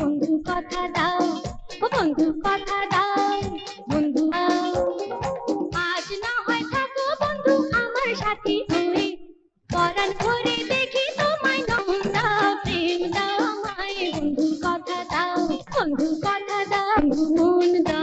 বন্ধু কথা দাও বন্ধু কথা দাও। সাথী হয়ে পরাণ তোমায় প্রেম দাও কথা দাও বন্ধু কথা দাও মন দাও।